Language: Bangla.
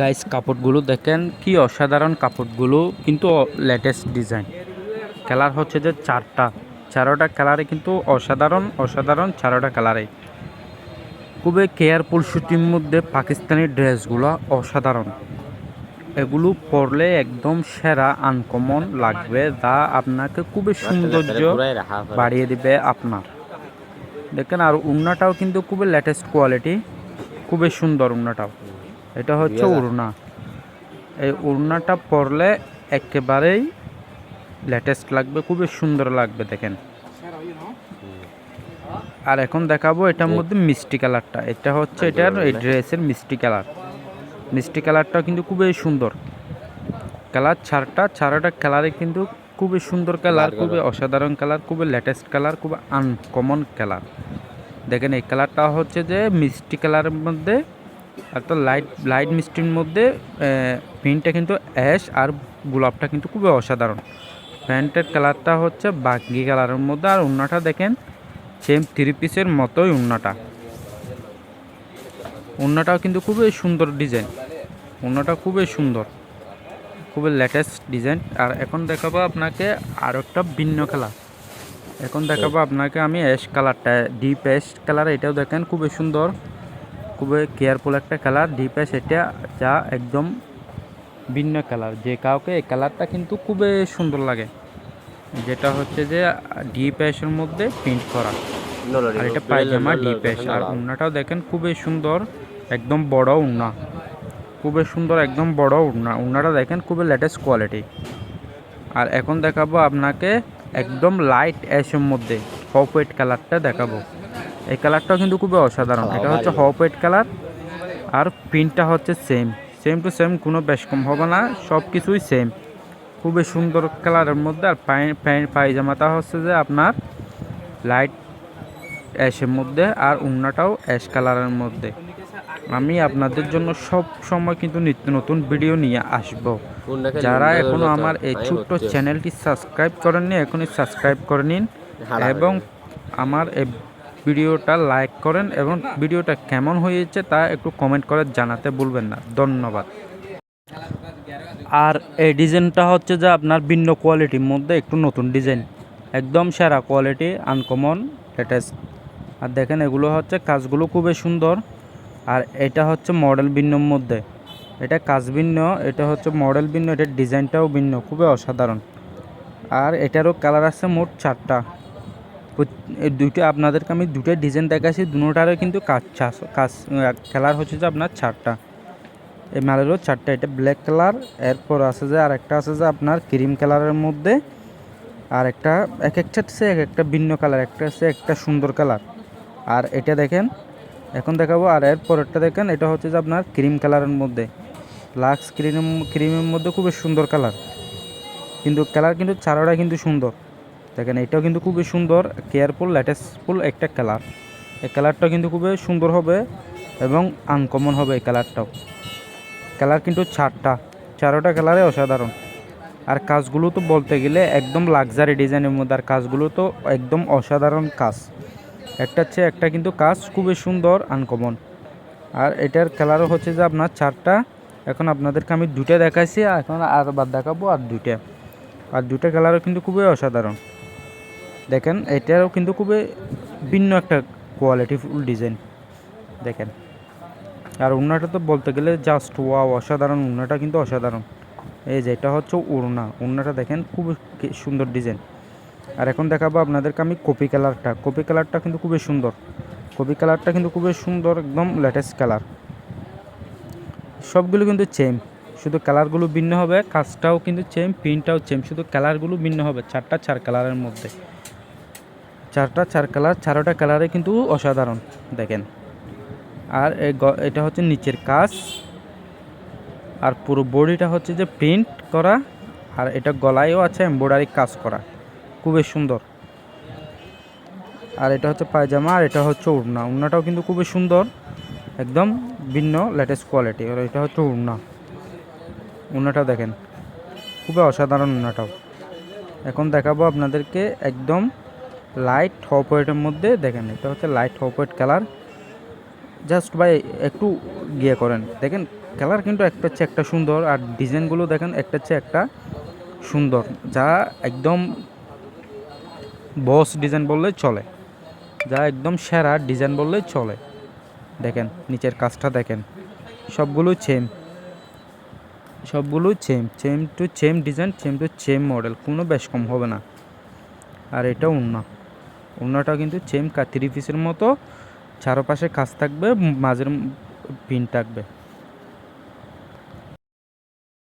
গাইস কাপড়গুলো দেখেন, কি অসাধারণ কাপড়গুলো, কিন্তু লেটেস্ট ডিজাইন কালার হচ্ছে যে চারটা। চারোটা কালারে কিন্তু অসাধারণ অসাধারণ চারোটা কালারে খুবই কেয়ারফুল শুটির মধ্যে পাকিস্তানি ড্রেসগুলো অসাধারণ। এগুলো পরলে একদম সেরা আনকমন লাগবে, যা আপনাকে খুবই সৌন্দর্য বাড়িয়ে দিবে আপনার। দেখেন, আর উন্নাটাও কিন্তু খুবই লেটেস্ট কোয়ালিটি খুবই সুন্দর উন্নাটাও। এটা হচ্ছে উড়না। এই উড়নাটা পরলে একেবারেই লেটেস্ট লাগবে খুবই সুন্দর লাগবে দেখেন। আর এখন দেখাবো এটার মধ্যে মিষ্টি কালারটা। এটা হচ্ছে এটার এই ড্রেসের মিষ্টি কালার। মিষ্টি কালারটা কিন্তু খুবই সুন্দর। কালার ছাড়টা ছাড়াটা কালারে কিন্তু খুবই সুন্দর কালার খুবই অসাধারণ কালার খুবই লেটেস্ট কালার খুবই আনকমন কালার। দেখেন এই কালারটা হচ্ছে যে মিষ্টি কালারের মধ্যে একটা লাইট লাইট মিষ্টির মধ্যে প্রিন্টটা কিন্তু অ্যাশ আর গোলাপটা কিন্তু খুবই অসাধারণ। প্যান্টের কালারটা হচ্ছে বাকি কালারের মধ্যে আর উন্নাটা দেখেন সেম থ্রি পিসের মতোই উন্নাটা। উন্নাটাও কিন্তু খুবই সুন্দর ডিজাইন উন্নাটা খুবই সুন্দর খুবই লেটেস্ট ডিজাইন আর এখন দেখাবো আপনাকে আর একটা ভিন্ন কালার এখন দেখাবো আপনাকে আমি অ্যাশ কালারটা ডিপ অ্যাশ কালার এটাও দেখেন খুবই সুন্দর। খুবই কেয়ারফুল একটা কালার ডিপ এটা যা একদম ভিন্ন কালার যে কাউকে এই কালারটা কিন্তু খুবই সুন্দর লাগে যেটা হচ্ছে যে ডিপ অ্যাশের মধ্যে প্রিন্ট করা আর এটা পায়জামা ডিপ অ্যাশ আর উন্নাটাও দেখেন খুবই সুন্দর একদম বড় উন্না খুবই সুন্দর একদম বড় উন্না উন্নাটা দেখেন খুবই লেটেস্ট কোয়ালিটি আর এখন দেখাবো আপনাকে একদম লাইট অ্যাশের মধ্যে হপ হোয়াইট কালারটা দেখাবো এই কালারটাও কিন্তু খুবই অসাধারণ। এটা হচ্ছে হপ হোয়াইট কালার আর প্রিন্টটা হচ্ছে সেম সেম টু সেম কোনো বেশ কম হবে না সব কিছুই সেম খুবই সুন্দর কালারের মধ্যে আর প্যান্ট পায়জামাটা হচ্ছে যে আপনার লাইট অ্যাশের মধ্যে আর উন্নাটাও অ্যাশ কালারের মধ্যে। আমি আপনাদের জন্য সব সময় কিন্তু নিত্য নতুন ভিডিও নিয়ে আসব। যারা এখনও আমার এই ছোট্ট চ্যানেলটি সাবস্ক্রাইব করেননি এখনই সাবস্ক্রাইব করে নিন এবং আমার এই ভিডিওটা লাইক করেন এবং ভিডিওটা কেমন হয়েছে তা একটু কমেন্ট করে জানাতে ভুলবেন না। ধন্যবাদ। আর এই ডিজাইনটা হচ্ছে যে আপনার ভিন্ন কোয়ালিটির মধ্যে একটু নতুন ডিজাইন। একদম সেরা কোয়ালিটি আনকমন লেটেস্ট আর দেখেন, এগুলো হচ্ছে কাজগুলো খুবই সুন্দর। আর এটা হচ্ছে মডেল ভিন্নর মধ্যে। এটা কাজ ভিন্ন, এটা হচ্ছে মডেল ভিন্ন, এটার ডিজাইনটাও ভিন্ন, খুবই অসাধারণ। আর এটারও কালার আছে মোট চারটা। দুইটা আপনাদেরকে আমি দুটো ডিজাইন দেখাচ্ছি দুটারও কিন্তু কাজ ছাস কাজ কালার হচ্ছে যে আপনার চারটা। এই মালেরও চারটা, এটা ব্ল্যাক কালার এরপর আছে যে আর একটা আছে যে আপনার ক্রিম কালারের মধ্যে আর একটা এক একটা আছে এক একটা ভিন্ন কালার একটা আছে একটা সুন্দর কালার আর এটা দেখেন, এখন দেখাবো, আর এর পরেরটা দেখেন, এটা হচ্ছে যে আপনার ক্রিম কালারের মধ্যে। লাক্স ক্রিম ক্রিমের মধ্যে খুবই সুন্দর কালার কিন্তু কালার কিন্তু চারোটা কিন্তু সুন্দর। দেখেন, এটাও কিন্তু খুবই সুন্দর কেয়ারফুল লেটেস্টফুল একটা কালার এই কালারটা কিন্তু খুবই সুন্দর হবে এবং আনকমন হবে এই কালারটাও কালার কিন্তু চারটা। চারোটা কালারে অসাধারণ। আর কাজগুলো তো বলতে গেলে একদম লাক্সারি ডিজাইনের মধ্যে, আর কাজগুলো তো একদম অসাধারণ কাজ। একটা চেয়ে একটা কিন্তু কাজ খুবই সুন্দর আনকমন আর এটার কালারও হচ্ছে যে আপনার চারটা। এখন আপনাদেরকে আমি দুটা দেখাইছি, এখন আর বাদ দেখাবো আর দুইটা। আর দুটা কালারও কিন্তু খুবই অসাধারণ। দেখেন, এটারও কিন্তু খুবই ভিন্ন একটা কোয়ালিটি ফুল ডিজাইন দেখেন। আর উন্নাটা তো বলতে গেলে জাস্ট ওয়াও অসাধারণ। উন্নাটা কিন্তু অসাধারণ। এই যে, এটা হচ্ছে উড়না উড়নাটা দেখেন, খুবই সুন্দর ডিজাইন আর এখন দেখাবো আপনাদেরকে আমি কপি কালারটা। কপি কালারটা কিন্তু খুবই সুন্দর। কপি কালারটা কিন্তু খুবই সুন্দর, একদম লেটেস্ট কালার সবগুলো কিন্তু চেম শুধু কালারগুলো ভিন্ন হবে, কাজটাও কিন্তু চেম প্রিন্টটাও চেম শুধু কালারগুলো ভিন্ন হবে, চারটা চার কালারের মধ্যে। চারটা, চার কালার চারোটা কালারে কিন্তু অসাধারণ, দেখেন। আর এটা হচ্ছে নিচের কাজ। আর পুরো বডিটা হচ্ছে যে প্রিন্ট করা, আর এটা গলায়ও আছে এমব্রয়ডারি কাজ করা। খুবই সুন্দর। আর এটা হচ্ছে পায়জামা, আর এটা হচ্ছে উড়না উড়নাটাও কিন্তু খুবই সুন্দর, একদম ভিন্ন লেটেস্ট কোয়ালিটি আর এটা হচ্ছে উড়না উড়নাটা দেখেন, খুবই অসাধারণ উড়নাটাও এখন দেখাবো আপনাদেরকে একদম লাইট হপ মধ্যে দেখেন, এটা হচ্ছে লাইট হপ কালার জাস্ট ভাই, একটু গিয়ে করেন। দেখেন কালার কিন্তু একটা হচ্ছে একটা সুন্দর, আর ডিজাইনগুলো দেখেন, একটা হচ্ছে একটা সুন্দর। যা একদম বস ডিজাইন বললে চলে। যা একদম সেরা ডিজাইন বললেই চলে। দেখেন, নিচের কাজটা দেখেন। সবগুলো সেম সবগুলো same same to same design same to same model কোনো বেশ কম হবে না। আর এটা উন্না উন্নাটা কিন্তু সেম থ্রি পিসের মতো চারপাশে কাজ থাকবে মাঝের পিন থাকবে।